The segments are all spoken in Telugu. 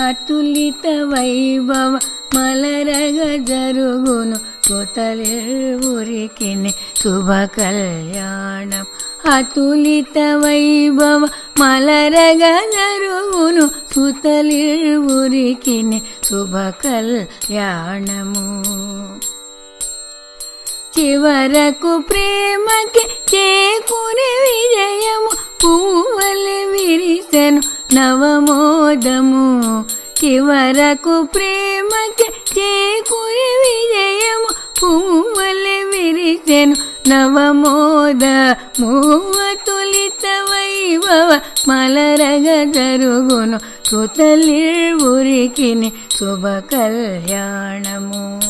అతులిత వైభవ మలరగ జరుగును సుతలిరువురికిని శుభ కళ్యాణం. అతులిత వైభవ మలరగ జరుగును సుతలిరువురికిని శుభ కళ్యాణము. చివరకు ప్రేమకి చేకూరి విజయము పువ్వులు విరిసెను నవమోదము. చివరకు ప్రేమకి చేకూరి విజయము. పువ్వలి విరిచెను నవమోద. మూవతులిత వైభవ మలరగ జరుగును. సుతలిర్వురికిని శుభ కళ్యాణము.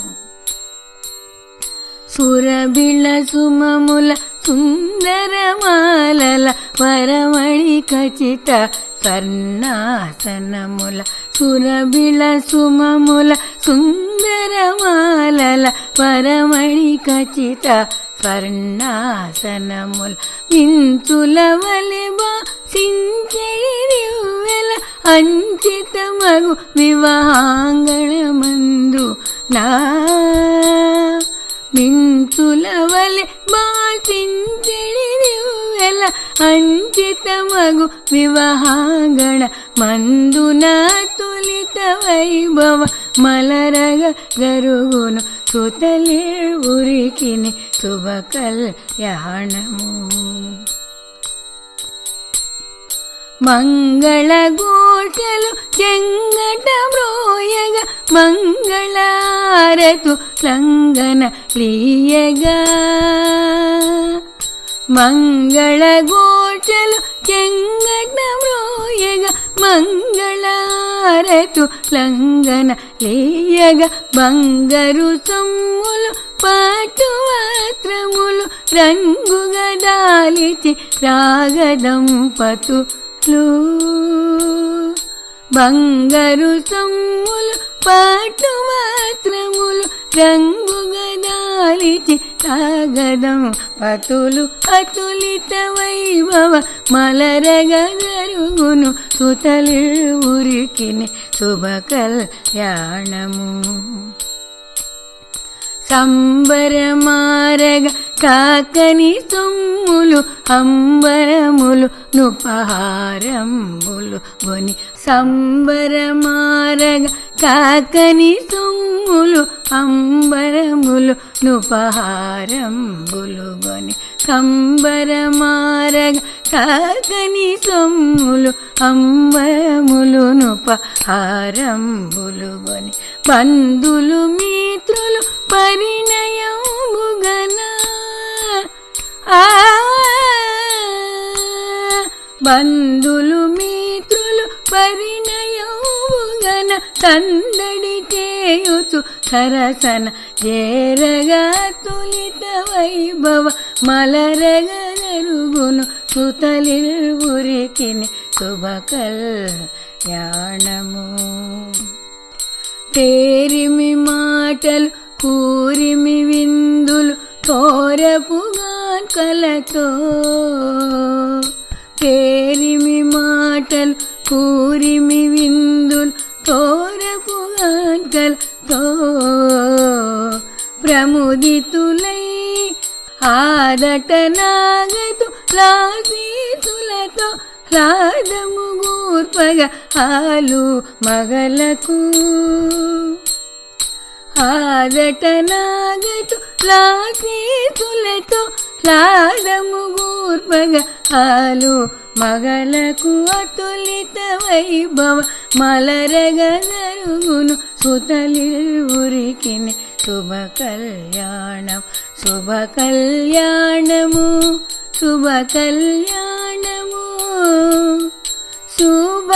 సురబిళ సుమముల సుందరమాలల వరమణి ఖచిత స్వర్ణాసనముల సురబిల సుమముల సుందరమాలల పరమణి ఖచ్చిత స్వర్ణాసనముల మించుల వలిబా సించెడి అంచిత మగు వివాహాంగణమందు నా. మించుల బా బాసించెడి దివ్వెల అంచిత మగు వివాహాంగణ మందున తులిత వైభవ మలరగ జరుగును సుతలే ఉరికిని శుభ కళ్యాణము మంగళ గోటలు చెంగట మ్రోయగ మంగళారతు లంగన లీయగా మంగళ గోటలు చెంగట మ్రోయగ మంగళారతు లంగన లీయగ బంగారు సొమ్ములు పాటు వస్త్రములు రంగుగా దాలిచి రాగదంపతు బంగారు సొమ్ములు పాటు మాత్రములు రంగు గదాలిచి తాగదం. పతులు అతులిత వైభవ మలరగ జరుగును. సుతలి ఉరికిని శుభ కళ్యాణము. కంబరమారగ కాకని తొమ్ములు అంబరములు నుపహారంబులు గొని సంబరమారగ కాకని తొమ్ములు. సొమ్ములు అంబరములు నుపహారంబులుగొని కంబరమారగ కాకని సొమ్ములు అంబరములు నుపహారంబులుగొని బంధులు మిత్రులు పరిణయముగన. ఆ! బంధులు మిత్రులు పరిణయముగన సందడి చేయుచు సరసన చేరగా తులిత వైభవ మలరగ జరుగును సుతలిరువురికిని శుభ కళ్యాణము పేరిమి మాటలు కూరిమి విందులు తోరపుగా కలతో పేరిమి మాటలు కూరిమి విందులు ప్రముదితులై ఆదట నాగతు లాసీతులతో లాదము గూర్పగా ఆలు మగలకు. ఆదట నాగతు లాసీతులతో లాదము గూర్పగా ఆలు మగలకు అతులిత వైభవ మలరగ జరుగును సుతలి ఉరికిని శుభ కళ్యాణం శుభ కళ్యాణము శుభ కళ్యాణము శుభ